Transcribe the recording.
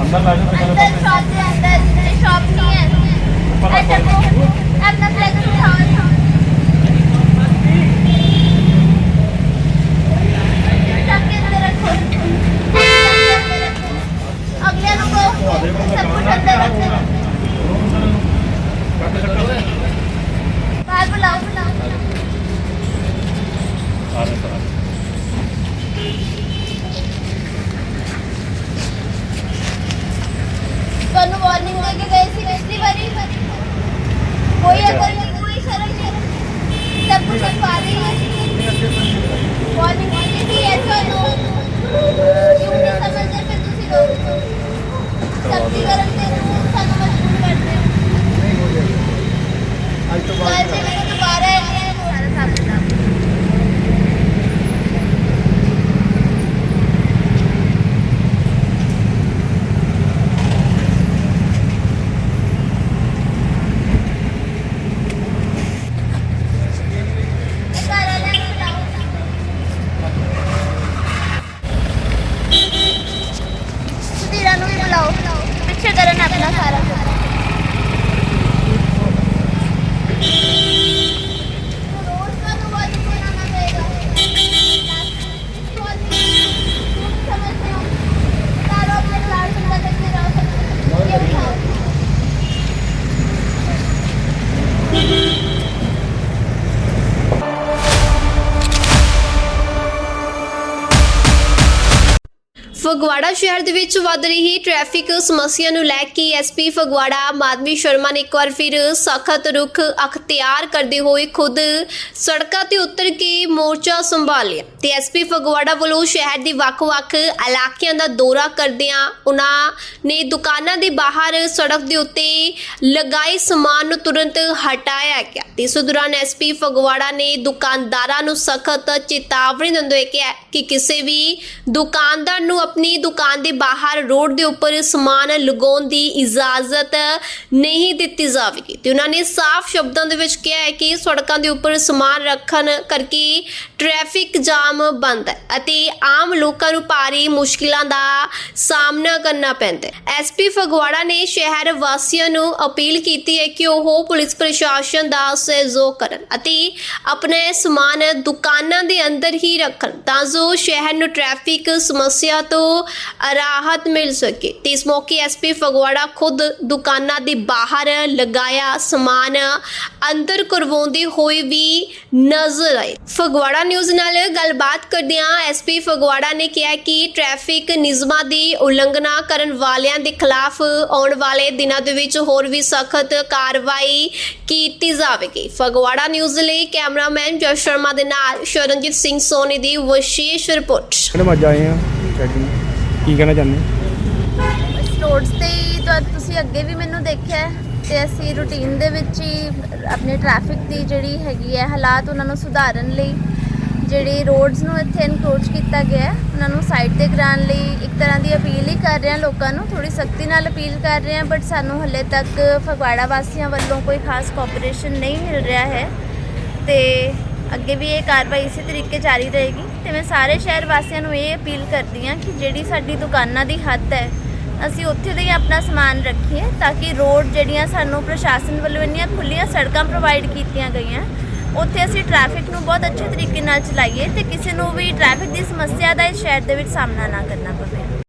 अंदर ला जाओ अंदर ਨਹੀਂ ਸਭ ਕੁਝ ਪਾ ਰਹੀ ਹੈ। ਵਾਰਨਿੰਗ ਦਿੱਤੀ ਸੀ ਐਸਾ ਨੋ ਕਿਉਂ ਨਹੀਂ ਸਮਝਦੇ ਫਿਰ ਤੁਸੀਂ ਲੋਕ ਸਖਤੀ ਕਰਨ ਤੇ ਸਾਨੂੰ ਮਜਬੂਰ ਕਰਦੇ ਹੋ। ਅੱਜ ਤੋਂ ਬਾਅਦ ਜੇ ਮੈਨੂੰ ਦੁਬਾਰਾ ਇਹ ਸਾਰਾ ਸਾਹਮਣੇ ਨਾ ਘਰ ਵਾਲਿਆਂ ਨੂੰ ਬੁਲਾਓ ਸੁਧੀਰਾਂ ਨੂੰ ਵੀ ਬੁਲਾਓ ਪਿੱਛੇ ਕਰਨ ਆਪਣਾ ਸਾਰਾ ਫਗਵਾੜਾ ਸ਼ਹਿਰ ਦੇ ਵਿੱਚ ਵੱਧ ਰਹੀ ਟ੍ਰੈਫਿਕ ਸਮੱਸਿਆ ਨੂੰ ਲੈ ਕੇ ਐਸਪੀ ਫਗਵਾੜਾ ਮਾਧਵੀ ਸ਼ਰਮਾ ਨੇ ਇੱਕ ਵਾਰ ਫਿਰ ਸਖਤ ਰੁਖ ਅਖਤਿਆਰ ਕਰਦੇ ਹੋਏ ਖੁਦ ਸੜਕਾਂ ਤੇ ਉਤਰ ਕੇ ਮੋਰਚਾ ਸੰਭਾਲਿਆ ਤੇ ਐਸਪੀ ਫਗਵਾੜਾ ਵੱਲੋਂ ਸ਼ਹਿਰ ਦੇ ਵੱਖ-ਵੱਖ ਇਲਾਕਿਆਂ ਦਾ ਦੌਰਾ ਕਰਦਿਆਂ ਉਹਨਾਂ ਨੇ ਦੁਕਾਨਾਂ ਦੇ ਬਾਹਰ ਸੜਕ ਦੇ ਉੱਤੇ ਲਗਾਏ ਸਮਾਨ ਨੂੰ ਤੁਰੰਤ ਹਟਾਇਆ ਗਿਆ ਤੇ ਇਸ ਦੌਰਾਨ ਐਸਪੀ ਫਗਵਾੜਾ ਨੇ ਦੁਕਾਨਦਾਰਾਂ ਨੂੰ ਸਖਤ ਚੇਤਾਵਨੀ ਦਿੰਦੇ ਹੋਏ ਕਿਹਾ ਕਿ ਕਿਸੇ ਵੀ ਦੁਕਾਨਦਾਰ ਨੂੰ ਆਪਣੀ ਦੁਕਾਨ ਦੇ ਬਾਹਰ ਰੋਡ ਦੇ ਉੱਪਰ ਸਮਾਨ ਲਗਾਉਣ ਦੀ ਇਜਾਜ਼ਤ ਨਹੀਂ ਦਿੱਤੀ ਜਾਵੇਗੀ। ਤੇ ਉਹਨਾਂ ਨੇ ਸਾਫ਼ ਸ਼ਬਦਾਂ ਦੇ ਵਿੱਚ ਕਿਹਾ ਹੈ ਕਿ ਸੜਕਾਂ ਦੇ ਉੱਪਰ ਸਮਾਨ ਰੱਖਣ ਕਰਕੇ ਟ੍ਰੈਫਿਕ ਜਾਮ ਬੰਦ ਹੈ ਅਤੇ ਆਮ ਲੋਕਾਂ ਨੂੰ ਭਾਰੀ ਮੁਸ਼ਕਿਲਾਂ ਦਾ ਸਾਹਮਣਾ ਕਰਨਾ ਪੈਂਦਾ ਹੈ। ਐਸਪੀ ਫਗਵਾੜਾ ਨੇ ਸ਼ਹਿਰ ਵਾਸੀਆਂ ਨੂੰ ਅਪੀਲ ਕੀਤੀ ਹੈ ਕਿ ਉਹ ਪੁਲਿਸ ਪ੍ਰਸ਼ਾਸਨ ਦਾ ਸਹਿਯੋਗ ਕਰਨ ਅਤੇ ਆਪਣੇ ਸਮਾਨ ਦੁਕਾਨਾਂ ਦੇ ਅੰਦਰ ਹੀ ਰੱਖਣ ਤਾਂ ਜੋ ਸ਼ਹਿਰ ਨੂੰ ਟ੍ਰੈਫਿਕ ਸਮੱਸਿਆ ਤੋਂ ਰਾਹਤ ਮਿਲ ਸਕੇ। ਤੇ ਇਸ ਮੌਕੇ ਐਸਪੀ ਫਗਵਾੜਾ ਖੁਦ ਦੁਕਾਨਾਂ ਦੇ ਬਾਹਰ ਲਗਾਇਆ ਸਮਾਨ ਅੰਦਰ ਕਰਵਾਉਂਦੇ ਹੋਏ ਵੀ ਨਜ਼ਰ ਆਏ। ਫਗਵਾੜਾ ਨਿਊਜ਼ ਨਾਲ ਗੱਲਬਾਤ ਕਰਦਿਆਂ ਐਸਪੀ ਫਗਵਾੜਾ ਨੇ ਕਿਹਾ ਕਿ ਟ੍ਰੈਫਿਕ ਨਿਯਮਾਂ ਦੀ ਉਲੰਘਣਾ ਕਰਨ ਵਾਲਿਆਂ ਦੇ ਖਿਲਾਫ ਆਉਣ ਵਾਲੇ ਦਿਨਾਂ ਦੇ ਵਿੱਚ ਹੋਰ ਵੀ ਸਖਤ ਕਾਰਵਾਈ ਕੀਤੀ ਜਾਵੇਗੀ। ਫਗਵਾੜਾ ਨਿਊਜ਼ ਲਈ ਕੈਮਰਾਮੈਨ ਜਸ ਸ਼ਰਮਾ ਦੇ ਨਾਲ ਸ਼ਰਨਜੀਤ ਸਿੰਘ ਸੋਨੀ ਦੀ ਵਿਸ਼ੇਸ਼ ਰਿਪੋਰਟ। ਮੈਡਮ, ਅੱਜ ਆਏ ਆ ਚੈਕਿੰਗ ਕੀ ਕਹਿਣਾ ਚਾਹੁੰਦੇ ਰੋਡਸ ਤੇ ਹੀ ਤਾਂ ਤੁਸੀਂ ਅੱਗੇ ਵੀ ਮੈਨੂੰ ਦੇਖਿਆ ਹੈ ਤੇ ਅਸੀਂ ਰੂਟੀਨ ਦੇ ਵਿੱਚ ਹੀ ਆਪਣੇ ਟ੍ਰੈਫਿਕ ਦੀ ਜਿਹੜੀ ਹੈਗੀ ਹੈ ਹਾਲਾਤ ਉਹਨਾਂ ਨੂੰ ਸੁਧਾਰਨ ਲਈ ਜਿਹੜੀ ਰੋਡਸ ਨੂੰ ਇੱਥੇ ਇਨਕਰੋਚ ਕੀਤਾ ਗਿਆ ਹੈ, ਉਹਨਾਂ ਨੂੰ ਸਾਈਡ ਤੇ ਕਰਾਉਣ ਲਈ ਇੱਕ ਤਰ੍ਹਾਂ ਦੀ ਅਪੀਲ ਹੀ ਕਰ ਰਹੇ ਹਾਂ ਲੋਕਾਂ ਨੂੰ ਥੋੜੀ ਸਖਤੀ ਨਾਲ ਅਪੀਲ ਕਰ ਰਹੇ ਹਾਂ ਬਟ ਸਾਨੂੰ ਹਲੇ ਤੱਕ ਫਗਵਾੜਾ ਵਾਸੀਆਂ ਵੱਲੋਂ ਕੋਈ ਖਾਸ ਕੋਆਪਰੇਸ਼ਨ ਨਹੀਂ ਮਿਲ ਰਿਹਾ ਹੈ ਤੇ ਅੱਗੇ ਵੀ ਇਹ ਕਾਰਵਾਈ ਇਸੇ ਤਰੀਕੇ ਜਾਰੀ ਰਹੇਗੀ। ਤੇ ਮੈਂ ਸਾਰੇ ਸ਼ਹਿਰ ਵਾਸੀਆਂ ਨੂੰ ਇਹ ਅਪੀਲ ਕਰਦੀ ਹਾਂ ਕਿ ਜਿਹੜੀ ਸਾਡੀ ਦੁਕਾਨਾਂ ਦੀ ਹੱਦ ਹੈ, ਅਸੀਂ ਉੱਥੇ ਦੇ ਹੀ ਆਪਣਾ ਸਮਾਨ ਰੱਖੀਏ ਤਾਂ ਕਿ ਰੋਡ ਜਿਹੜੀਆਂ ਸਾਨੂੰ ਪ੍ਰਸ਼ਾਸਨ ਵੱਲੋਂ ਇੰਨੀਆਂ ਖੁੱਲੀਆਂ ਸੜਕਾਂ ਪ੍ਰੋਵਾਈਡ ਕੀਤੀਆਂ ਗਈਆਂ, ਉੱਥੇ ਅਸੀਂ ਟ੍ਰੈਫਿਕ ਨੂੰ ਬਹੁਤ ਅੱਛੇ ਤਰੀਕੇ ਨਾਲ ਚਲਾਈਏ ਤੇ ਕਿਸੇ ਨੂੰ ਵੀ ਟ੍ਰੈਫਿਕ ਦੀ ਸਮੱਸਿਆ ਦਾ ਇਸ ਸ਼ਹਿਰ ਦੇ ਵਿੱਚ ਸਾਹਮਣਾ ਨਾ ਕਰਨਾ ਪਵੇ।